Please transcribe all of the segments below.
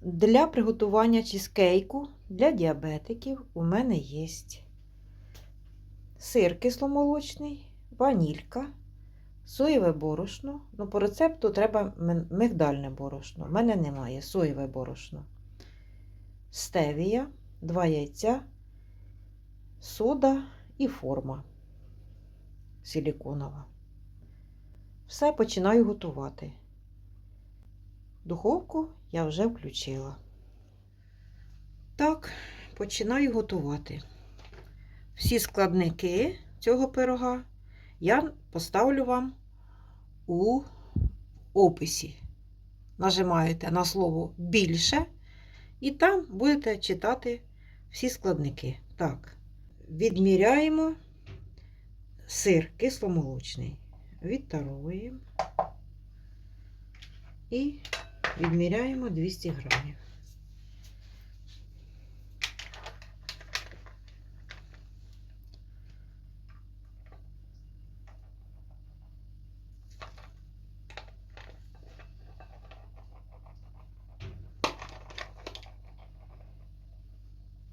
Для приготування чизкейку для діабетиків у мене є сир кисломолочний, ванілька, соєве борошно. Ну, по рецепту треба мигдальне борошно. У мене немає соєве борошно. Стевія, два яйця, сода і форма силіконова. Все починаю готувати. Духовку я вже включила. Так, починаю готувати. Всі складники цього пирога я поставлю вам у описі. Нажимаєте на слово більше, і там будете читати всі складники. Так, відміряємо сир кисломолочний. Відтаровуємо і відміряємо 200 грамів.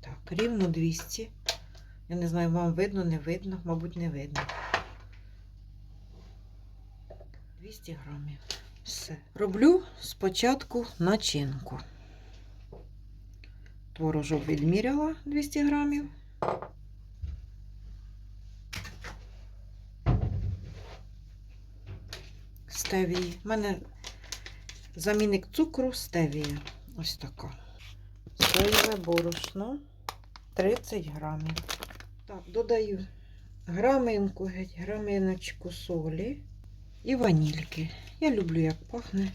Так, рівно 200. Я не знаю, вам видно, не видно, мабуть, не видно. 200 грамів. Все. Роблю спочатку начинку. Творожок відміряла 200 грамів. Стевії. У мене замінник цукру стевія. Ось така. Соєве борошно 30 грамів. Так, додаю граминку, геть, граминочку солі і ванільки. Я люблю, як пахне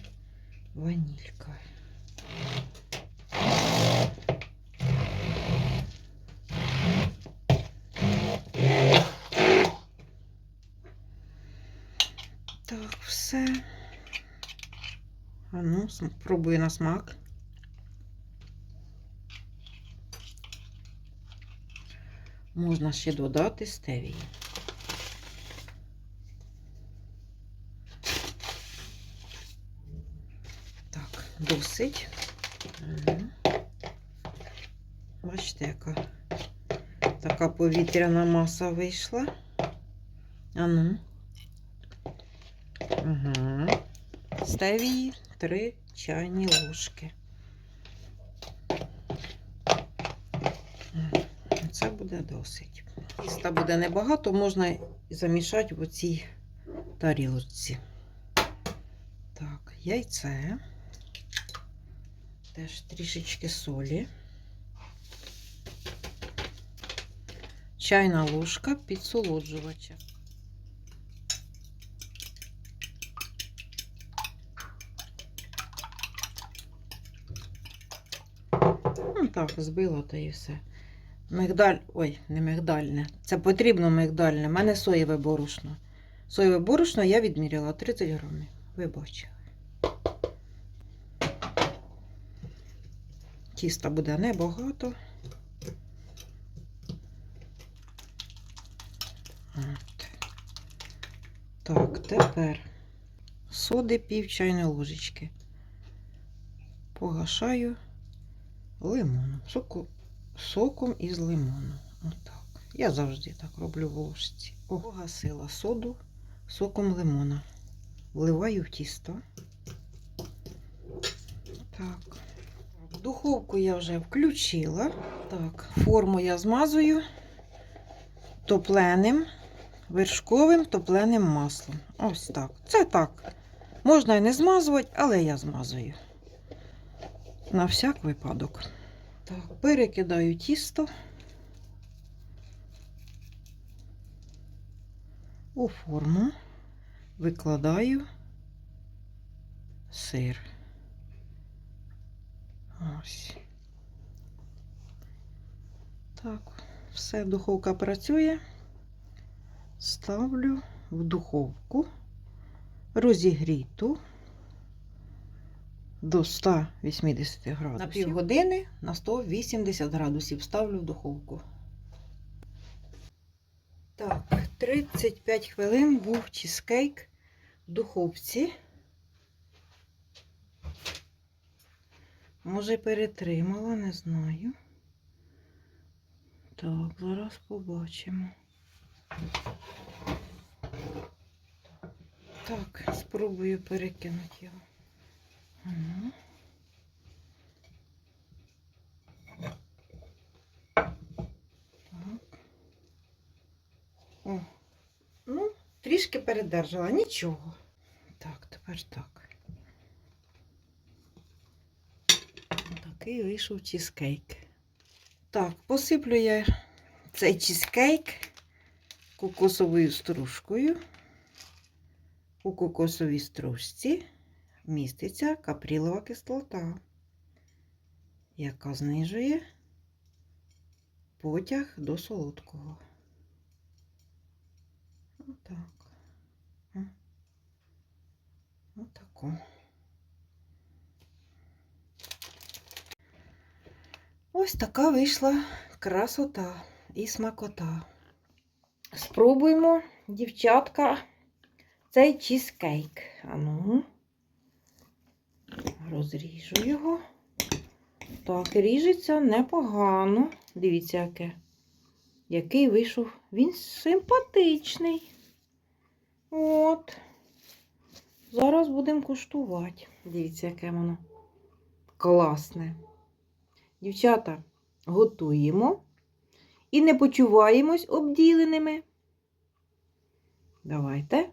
ванілька. Так, все. А ну, пробую на смак. Можна ще додати стевії. Так, досить. Бачите, яка така повітряна маса вийшла. А ну. Угу. Стевії 3 чайні ложки. Це буде досить. Тіста буде небагато, можна замішати в оцій тарілочці. Так, яйце. Теж трішечки солі. Чайна ложка підсолоджувача. Ну, так, збила та і все. Мигдаль, ой, не мигдальне. Це потрібно мигдальне. У мене соєве борошно. Соєве борошно я відміряла 30 грамів. Ви Тіста буде небагато. От. Так, тепер соди пів чайної ложечки. Погашаю лимоном. Соку, соком із лимону. Отак. Я завжди так роблю в ложці. Погасила соду соком лимона. Вливаю в тісто. Так. Духовку я вже включила. Так, форму я змазую топленим, вершковим топленим маслом. Ось так. Це так. Можна і не змазувати, але я змазую. На всяк випадок. Так, перекидаю тісто у форму, викладаю сир. Ось. Так, все, духовка працює. Ставлю в духовку розігріту до 180 градусів. На півгодини на 180 градусів ставлю в духовку. Так, 35 хвилин був чизкейк в духовці. Може, перетримала, не знаю. Так, зараз побачимо. Так, спробую перекинути його. Ага. Так. О. Ну, трішки передержала, нічого. Так, тепер так. Такий вийшов чізкейк. Так, посиплю я цей чізкейк кокосовою стружкою. У кокосовій стружці міститься капрілова кислота, яка знижує потяг до солодкого. Отак. Отако. Ось така вийшла красота і смакота. Спробуємо, дівчатка, цей чізкейк. Ану, розріжу його. Так, ріжеться непогано. Дивіться, яке. Який вийшов. Він симпатичний. От. Зараз будемо куштувати. Дивіться, яке воно класне. Дівчата, готуємо і не почуваємось обділеними. Давайте